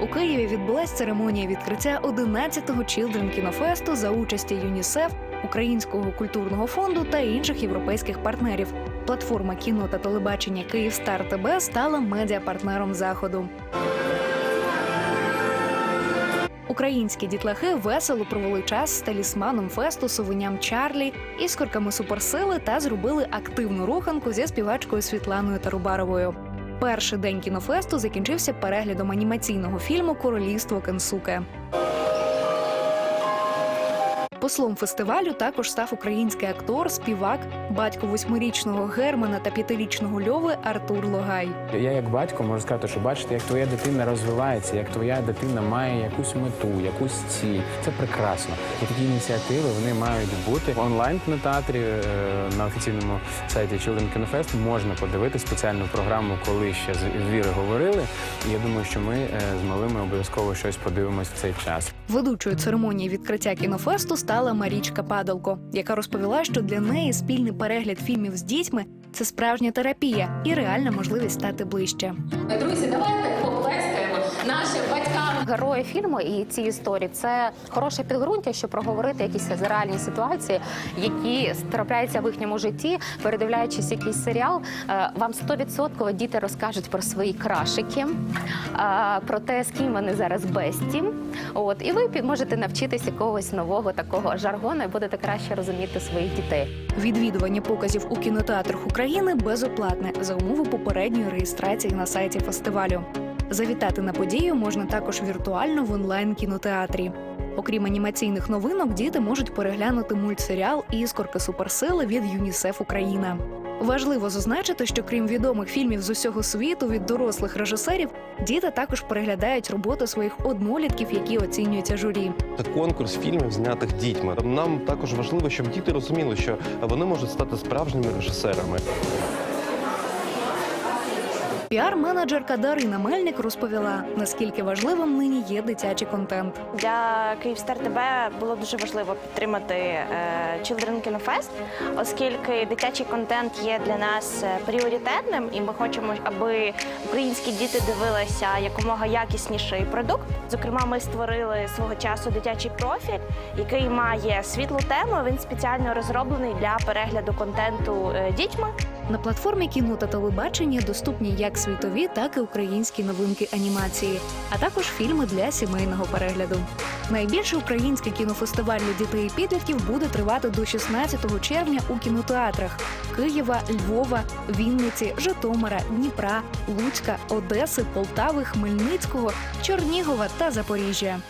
У Києві відбулась церемонія відкриття 11-го Children кінофесту за участі ЮНІСЕФ, Українського культурного фонду та інших європейських партнерів. Платформа кіно та телебачення Київстар ТБ стала медіапартнером заходу. Українські дітлахи весело провели час з талісманом фесту совеням Чарлі, іскорками суперсили та зробили активну руханку зі співачкою Світланою Тарубаровою. Перший день кінофесту закінчився переглядом анімаційного фільму Королівство Кенсуке. Послом фестивалю також став український актор, співак, батько восьмирічного Германа та п'ятирічного Льови Артур Логай. Я як батько можу сказати, що бачите, як твоя дитина розвивається, як твоя дитина має якусь мету, якусь ціль. Це прекрасно. І такі ініціативи вони мають бути онлайн кінотеатрі е, на офіційному сайті Children Kino Fest можна подивити спеціальну програму, коли ще з Віри говорили. І я думаю, що ми е, з малими обов'язково щось подивимось в цей час. Ведучою церемонії відкриття кінофесту стала Марічка Падалко, яка розповіла, що для неї спільний перегляд фільмів з дітьми це справжня терапія і реальна можливість стати ближче. Друзі, давайте нашим батькам. Герої фільму і ці історії це хороше підґрунтя, щоб проговорити якісь реальні ситуації, які трапляються в їхньому житті. Передивляючись якийсь серіал, е, вам 100% діти розкажуть про свої крашики, е, про те, з ким вони зараз бесті. От і ви можете навчитись якогось нового такого жаргону і будете краще розуміти своїх дітей. Відвідування показів у кінотеатрах України безоплатне за умови попередньої реєстрації на сайті фестивалю. Завітати на подію можна також віртуально в онлайн кінотеатрі. Окрім анімаційних новинок, діти можуть переглянути мультсеріал Іскорки суперсили від ЮНІСЕФ Україна. Важливо зазначити, що крім відомих фільмів з усього світу від дорослих режисерів, діти також переглядають роботи своїх однолітків, які оцінюються журі. Це конкурс фільмів, знятих дітьми. Нам також важливо, щоб діти розуміли, що вони можуть стати справжніми режисерами. Піар-менеджерка Дарина Мельник розповіла, наскільки важливим нині є дитячий контент. Для Київстар ТБ було дуже важливо підтримати е, Children Kino Fest, оскільки дитячий контент є для нас е, пріоритетним, і ми хочемо, аби українські діти дивилися якомога якісніший продукт. Зокрема, ми створили свого часу дитячий профіль, який має світлу тему. Він спеціально розроблений для перегляду контенту е, дітьми. На платформі кіно та телебачення доступні як світові, так і українські новинки анімації, а також фільми для сімейного перегляду. Найбільший український кінофестиваль для дітей і підлітків буде тривати до 16 червня у кінотеатрах Києва, Львова, Вінниці, Житомира, Дніпра, Луцька, Одеси, Полтави, Хмельницького, Чернігова та Запоріжжя.